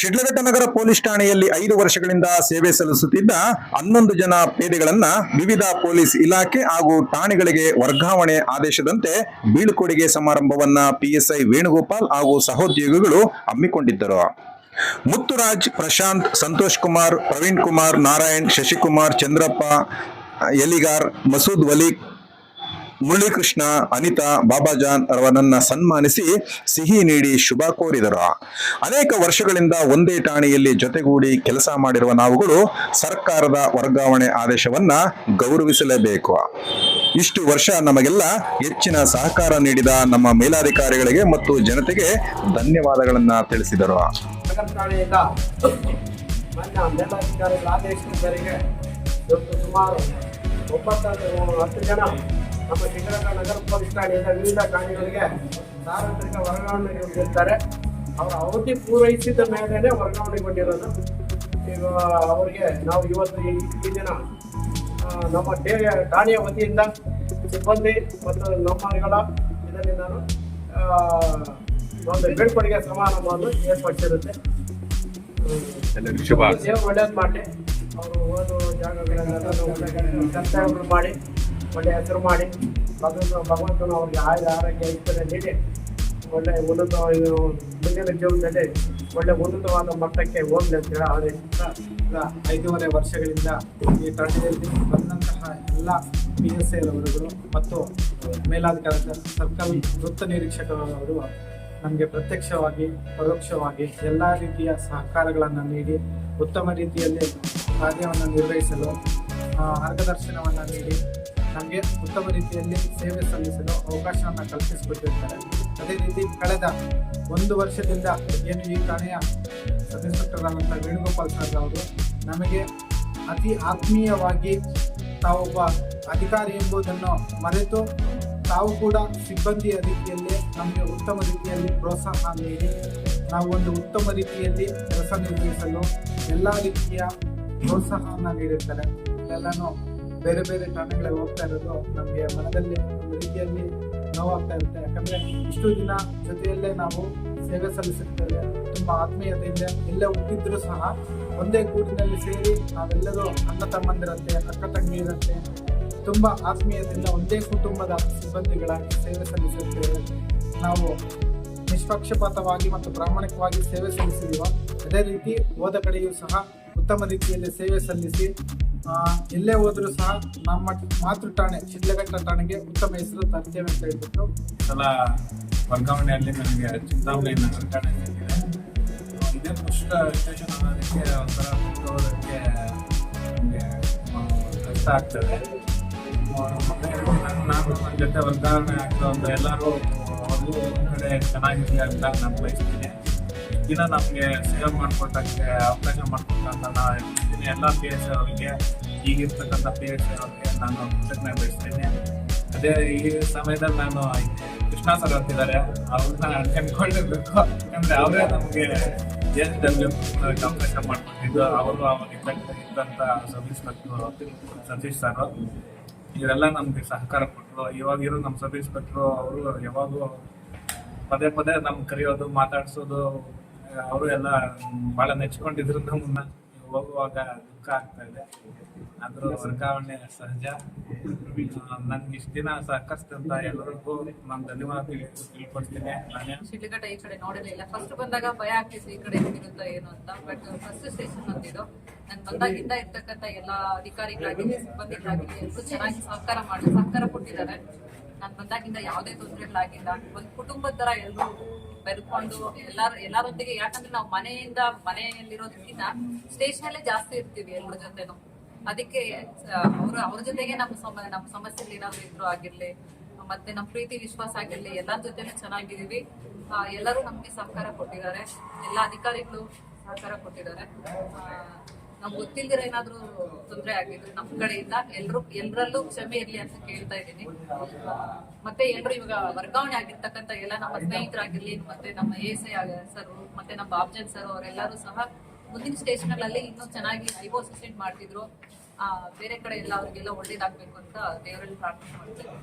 ಶಿಡ್ಲಘಟ್ಟ ನಗರ police ಠಾಣೆಯಲ್ಲಿ ಐದು ವರ್ಷಗಳಿಂದ ಸೇವೆ ಸಲ್ಲಿಸುತ್ತಿದ್ದ ಹನ್ನೊಂದು ಜನ ಪೇದೆಗಳನ್ನ ವಿವಿಧ ಪೊಲೀಸ್ ಇಲಾಖೆ ಹಾಗೂ ಠಾಣೆಗಳಿಗೆ ವರ್ಗಾವಣೆ ಆದೇಶದಂತೆ ಬೀಳ್ಕೊಡುಗೆ ಸಮಾರಂಭವನ್ನ ಪಿಎಸ್ಐ ವೇಣುಗೋಪಾಲ್ ಹಾಗೂ ಸಹೋದ್ಯೋಗಿಗಳು ಹಮ್ಮಿಕೊಂಡಿದ್ದರು. ಮುತ್ತುರಾಜ್, ಪ್ರಶಾಂತ್, ಸಂತೋಷ್ ಕುಮಾರ್, ಪ್ರವೀಣ್ ಕುಮಾರ್, ನಾರಾಯಣ್, ಶಶಿಕುಮಾರ್, ಚಂದ್ರಪ್ಪ, ಎಲಿಗಾರ್, ಮಸೂದ್ ವಲೀಕ್ ಮುರಳೀಕೃಷ್ಣ, ಅನಿತಾ, ಬಾಬಾಜಾನ್ ಅವರನ್ನ ಸನ್ಮಾನಿಸಿ ಸಿಹಿ ನೀಡಿ ಶುಭ ಕೋರಿದರು. ಅನೇಕ ವರ್ಷಗಳಿಂದ ಒಂದೇ ಠಾಣೆಯಲ್ಲಿ ಜೊತೆಗೂಡಿ ಕೆಲಸ ಮಾಡಿರುವ ನಾವುಗಳು ಸರ್ಕಾರದ ವರ್ಗಾವಣೆ ಆದೇಶವನ್ನ ಗೌರವಿಸಲೇಬೇಕು. ಇಷ್ಟು ವರ್ಷ ನಮಗೆಲ್ಲ ಹೆಚ್ಚಿನ ಸಹಕಾರ ನೀಡಿದ ನಮ್ಮ ಮೇಲಾಧಿಕಾರಿಗಳಿಗೆ ಮತ್ತು ಜನತೆಗೆ ಧನ್ಯವಾದಗಳನ್ನ ತಿಳಿಸಿದರು. ಸುಮಾರು ಒಂಬತ್ತು ಹತ್ತು ಜನ ನಮ್ಮ ಶಿಕಾರಿಪುರ ನಗರ ಪೊಲೀಸ್ ಠಾಣೆಯಿಂದ ವಿವಿಧ ಠಾಣೆಗಳಿಗೆ ವರ್ಗಾವಣೆ ವರ್ಗಾವಣೆಗೊಂಡಿರ್ತಾರೆ ಅವರ ಅವಧಿ ಪೂರೈಸಿದ ಮೇಲೆನೆ ವರ್ಗಾವಣೆಗೊಂಡಿರೋದು ಈಗ ಅವರಿಗೆ ನಾವು ಇವತ್ತು ಈ ದಿನ ನಮ್ಮ ಠಾಣೆಯ ವತಿಯಿಂದ ಸಿಬ್ಬಂದಿ ಮತ್ತು ನಮ್ಮಗಳ ಇದರಲ್ಲಿ ನಾನು ಒಂದು ಬೀಳ್ಕೊಡುಗೆ ಸಮಾರಂಭವನ್ನು ಏರ್ಪಡಿಸಿರುತ್ತೆ. ಒಳ್ಳೇದು ಮಾಡಿ ಅವರು ಓದೋ ಜಾಗಗಳನ್ನೆಲ್ಲ ಒಳ್ಳೆ ಮಾಡಿ. ಒಳ್ಳೆ ಹೆಸರು ಮಾಡಿ. ಭಗವಂತ, ಭಗವಂತನು ಅವ್ರಿಗೆ ಆಯುಧ, ಆರೋಗ್ಯ ಐಶ್ವರ್ಯ ನೀಡಿ ಒಳ್ಳೆ ಉನ್ನತ ಮುಂದಿನ ಜೀವನದಲ್ಲಿ ಒಳ್ಳೆ ಉನ್ನತವಾದ ಮಟ್ಟಕ್ಕೆ ಹೋಗಲಿ ಅಂತ ಹೇಳಿ ಆದರೆ ಐದೂವರೆ ವರ್ಷಗಳಿಂದ ಈ ತಂಡದಲ್ಲಿ ಬಂದಂತಹ ಎಲ್ಲ ಪಿ ಎಸ್ ಐರವರುಗಳು ಮತ್ತು ಮೇಲಾಧಿಕಾರಿ ಸರ್ಕಲ್ ವೃತ್ತ ನಿರೀಕ್ಷಕರವರು ನಮಗೆ ಪ್ರತ್ಯಕ್ಷವಾಗಿ, ಪರೋಕ್ಷವಾಗಿ ಎಲ್ಲ ರೀತಿಯ ಸಹಕಾರಗಳನ್ನು ನೀಡಿ, ಉತ್ತಮ ರೀತಿಯಲ್ಲಿ ಕಾರ್ಯವನ್ನು ನಿರ್ವಹಿಸಲು ಮಾರ್ಗದರ್ಶನವನ್ನು ನೀಡಿ ನಮಗೆ ಉತ್ತಮ ರೀತಿಯಲ್ಲಿ ಸೇವೆ ಸಲ್ಲಿಸಲು ಅವಕಾಶವನ್ನು ಕಲ್ಪಿಸಿಕೊಟ್ಟಿರ್ತಾರೆ. ಅದೇ ರೀತಿ ಕಳೆದ ಒಂದು ವರ್ಷದಿಂದ ಏನು ಈ ಠಾಣೆಯ ಇನ್ಸ್ಪೆಕ್ಟರ್ ವೇಣುಗೋಪಾಲ್ ಸರ್ ಅವರು ನಮಗೆ ಅತಿ ಆತ್ಮೀಯವಾಗಿ ತಾವೊಬ್ಬ ಅಧಿಕಾರಿ ಎಂಬುದನ್ನು ಮರೆತು ತಾವು ಕೂಡ ಸಿಬ್ಬಂದಿಯ ರೀತಿಯಲ್ಲಿ ನಮಗೆ ಉತ್ತಮ ರೀತಿಯಲ್ಲಿ ಪ್ರೋತ್ಸಾಹ ನೀಡಿ, ನಾವು ಒಂದು ಉತ್ತಮ ರೀತಿಯಲ್ಲಿ ಕೆಲಸ ನಿರ್ವಹಿಸಲು ಎಲ್ಲ ರೀತಿಯ ಪ್ರೋತ್ಸಾಹವನ್ನು ನೀಡಿರ್ತಾರೆ. ಎಲ್ಲನೂ ಬೇರೆ ಬೇರೆ ಠಾಣೆಗಳಿಗೆ ಹೋಗ್ತಾ ಇರೋದು ನಮಗೆ ಮನದಲ್ಲಿ ಒಂದು ರೀತಿಯಲ್ಲಿ ನೋವಾಗ್ತಾ ಇರುತ್ತೆ. ಯಾಕಂದರೆ ಇಷ್ಟು ದಿನ ಜೊತೆಯಲ್ಲೇ ನಾವು ಸೇವೆ ಸಲ್ಲಿಸುತ್ತೇವೆ. ತುಂಬ ಆತ್ಮೀಯತೆಯಿಂದ ಎಲ್ಲ ಹುಟ್ಟಿದ್ರು ಸಹ ಒಂದೇ ಗೂಡಿನಲ್ಲಿ ಸೇರಿ ನಾವೆಲ್ಲರೂ ಅಣ್ಣ ತಮ್ಮಂದಿರಂತೆ, ಅಕ್ಕ ತಂಗಿಯರಂತೆ ತುಂಬ ಆತ್ಮೀಯತೆಯಿಂದ ಒಂದೇ ಕುಟುಂಬದ ಸಿಬ್ಬಂದಿಗಳಾಗಿ ಸೇವೆ ಸಲ್ಲಿಸುತ್ತೇವೆ. ನಾವು ನಿಷ್ಪಕ್ಷಪಾತವಾಗಿ ಮತ್ತು ಪ್ರಾಮಾಣಿಕವಾಗಿ ಸೇವೆ ಸಲ್ಲಿಸಿರುವ ಅದೇ ರೀತಿ ಹೋದ ಕಡೆಯೂ ಸಹ ಉತ್ತಮ ರೀತಿಯಲ್ಲಿ ಸೇವೆ ಸಲ್ಲಿಸಿ ಎಲ್ಲೇ ಹೋದರೂ ಸಹ ನಮ್ಮ ಮಾತೃ ಠಾಣೆ, ಶಿಡ್ಲಘಟ್ಟ ಠಾಣೆಗೆ ಉತ್ತಮ ಹೆಸರು ತರ್ತೇವೆ ಅಂತ ಹೇಳ್ಬಿಟ್ಟು ಸಲ ವರ್ಗಾವಣೆಯಲ್ಲಿ ನನಗೆ ನಗರ ಠಾಣೆ ಸಿಕ್ಕಿದೆ ಇದೇ ಪುಷ್ಟ ವಿಶೇಷ ಅನ್ನೋದಕ್ಕೆ ಒಂಥರ ಹೋಗೋದಕ್ಕೆ ನಮಗೆ ಕಷ್ಟ ಆಗ್ತದೆ. ನಾನು ನನ್ನ ಜೊತೆ ವರ್ಗಾವಣೆ ಆಗ್ತಾ ಎಲ್ಲರೂ ಅವರು ಒಂದು ಕಡೆ ಚೆನ್ನಾಗಿರಲಿ ಅಂತ ನಾನು ಬಯಸ್ತೀನಿ. ಇನ್ನ ನಮಗೆ ಸೇವ್ ಮಾಡಿಕೊಟ್ಟಕ್ಕೆ ಅವಕಾಶ ಮಾಡಿಕೊಟ್ಟಂತ ನಾನು ಎಲ್ಲ ಪ್ಲೇಯರ್ಸ್ ಎಸ್ ಅವರಿಗೆ ಈಗಿರ್ತಕ್ಕಂಥ ಪ್ಲೇಯರ್ಸ್ ಅವ್ರಿಗೆ ನಾನು ಕೃತಜ್ಞ ಬಯಸ್ತೇನೆ ಅದೇ ಈ ಸಮಯದಲ್ಲಿ ನಾನು ಕೃಷ್ಣ ಸರ್ ಅಂತಿದ್ದಾರೆ. ಅವ್ರನ್ನ ಕನ್ಕೊಂಡಿರ್ಬೇಕು ಯಾಕಂದ್ರೆ ಅವರೇ ನಮಗೆ ದೇಶದಲ್ಲಿ ಅವಕಾಶ ಮಾಡ್ಕೊಂಡಿದ್ದು ಅವರು ಇದ್ದಂತ ಇದ್ದಂತ ಸಬ್ ಇನ್ಸ್ಪೆಕ್ಟರ್ ಸತೀಶ್ ಸರ್ ಇವರೆಲ್ಲ ನಮಗೆ ಸಹಕಾರ ಕೊಟ್ಟರು ಇವಾಗಿರೋ ನಮ್ಮ ಸತೀಶ್ ಭಟ್ರು ಅವರು ಯಾವಾಗೂ ಪದೇ ಪದೇ ನಮ್ಗೆ ಕರೆಯೋದು, ಮಾತಾಡ್ಸೋದು, ಅವರು ಎಲ್ಲ ಭಾಳ ನೆಚ್ಕೊಂಡಿದ್ರು ನಮ್ಮನ್ನ ಹೋಗುವಾಗ ದುಃಖ ಆಗ್ತಾ ಇದೆ ಆದ್ರೂ ವರ್ಗಾವಣೆ ಸಹಜ. ನನ್ಗೆ ಇಷ್ಟ ದಿನ ಸಹಕರಿಸಿದಂತ ಎಲ್ಲರಿಗೂ ನಾನು ಧನ್ಯವಾದ ತಿಳ್- ತಿಳ್ಕೊಡ್ತೀನಿ ಶಿಡ್ಲಘಟ್ಟ ಈ ಕಡೆ ನೋಡಿರ್ಲಿಲ್ಲ ಫಸ್ಟ್ ಬಂದಾಗ ಭಯ ಆಗ್ತಿತ್ತು ಈ ಕಡೆ ಹೆಂಗಿರುತ್ತೋ ಏನು ಅಂತ. ಬಟ್ ಫಸ್ಟ್ ಸ್ಟೇಷನ್ ಅಂತಿದ್ದು ನಾನು ಬಂದಾಗಿಂದ ಇರ್ತಕ್ಕಂಥ ಎಲ್ಲ ಅಧಿಕಾರಿಗಳಾಗಲಿ ಸಿಬ್ಬಂದಿಗಳಾಗಲಿ ಎಲ್ಲರೂ ಚೆನ್ನಾಗಿ ಸಹಕಾರ ಮಾಡಿ, ಸಹಕಾರ ಕೊಟ್ಟಿದ್ದಾರೆ. ನಾನು ಬಂದಾಗಿಂದ ಯಾವುದೇ ತೊಂದರೆಗಳಾಗಿಲ್ಲ. ಒಂದು ಕುಟುಂಬದ ತರ ಎಲ್ಲರೂ ಬೆರ್ಕೊಂಡು ಎಲ್ಲಾರು ಎಲ್ಲರೊಂದಿಗೆ ಯಾಕಂದ್ರೆ ನಾವು ಮನೆಯಿಂದ ಮನೆಯಲ್ಲಿರೋದಕ್ಕಿಂತ ಸ್ಟೇಷನ್ ಅಲ್ಲೇ ಜಾಸ್ತಿ ಇರ್ತೀವಿ ಎಲ್ಲರ ಜೊತೆನು. ಅದಕ್ಕೆ ಅವ್ರ ಅವ್ರ ಜೊತೆಗೆ ನಮ್ಮ ಸಮ ನಮ್ಮ ಸಮಸ್ಯೆಗಳು ಏನಾದ್ರು ಇದ್ರು ಆಗಿರ್ಲಿ ಮತ್ತೆ ನಮ್ಮ ಪ್ರೀತಿ ವಿಶ್ವಾಸ ಆಗಿರ್ಲಿ ಎಲ್ಲರ ಜೊತೆನೂ ಚೆನ್ನಾಗಿದೀವಿ ಆ, ಎಲ್ಲರೂ ನಮ್ಗೆ ಸಹಕಾರ ಕೊಟ್ಟಿದ್ದಾರೆ. ಎಲ್ಲ ಅಧಿಕಾರಿಗಳು ಸಹಕಾರ ಕೊಟ್ಟಿದ್ದಾರೆ. ನಮ್ಗೆ ಗೊತ್ತಿಲ್ದಿರ ಏನಾದ್ರೂ ತೊಂದರೆ ಆಗಿದ್ರೆ ನಮ್ ಕಡೆಯಿಂದ ಎಲ್ರು ಎಲ್ರಲ್ಲೂ ಕ್ಷಮೆ ಇರ್ಲಿ ಅಂತ ಕೇಳ್ತಾ ಇದ್ದೀನಿ. ಮತ್ತೆ ಎಲ್ರು ಇವಾಗ ವರ್ಗಾವಣೆ ಆಗಿರ್ತಕ್ಕಂಥ ಎಲ್ಲ ನಮ್ಮ ಸ್ನೇಹಿತರಾಗಿರ್ಲಿ, ಮತ್ತೆ ನಮ್ಮ ಎ ಎಸ್ ಸರ್, ಮತ್ತೆ ನಮ್ಮ ಬಾಬ್ಜನ್ ಸರ್ ಅವರೆಲ್ಲರೂ ಸಹ ಮುಂದಿನ ಸ್ಟೇಷನ್ ಅಲ್ಲಿ ಇನ್ನೂ ಚೆನ್ನಾಗಿ ಐವೋ ಅಸಿಸ್ಟೆಂಟ್ ಮಾಡ್ತಿದ್ರು. ಬೇರೆ ಕಡೆ ಎಲ್ಲ ಅವ್ರಿಗೆಲ್ಲ ಒಳ್ಳೇದಾಗ್ಬೇಕು ಅಂತ ದೇವರಲ್ಲಿ ಪ್ರಾರ್ಥನೆ ಮಾಡ್ತೇವೆ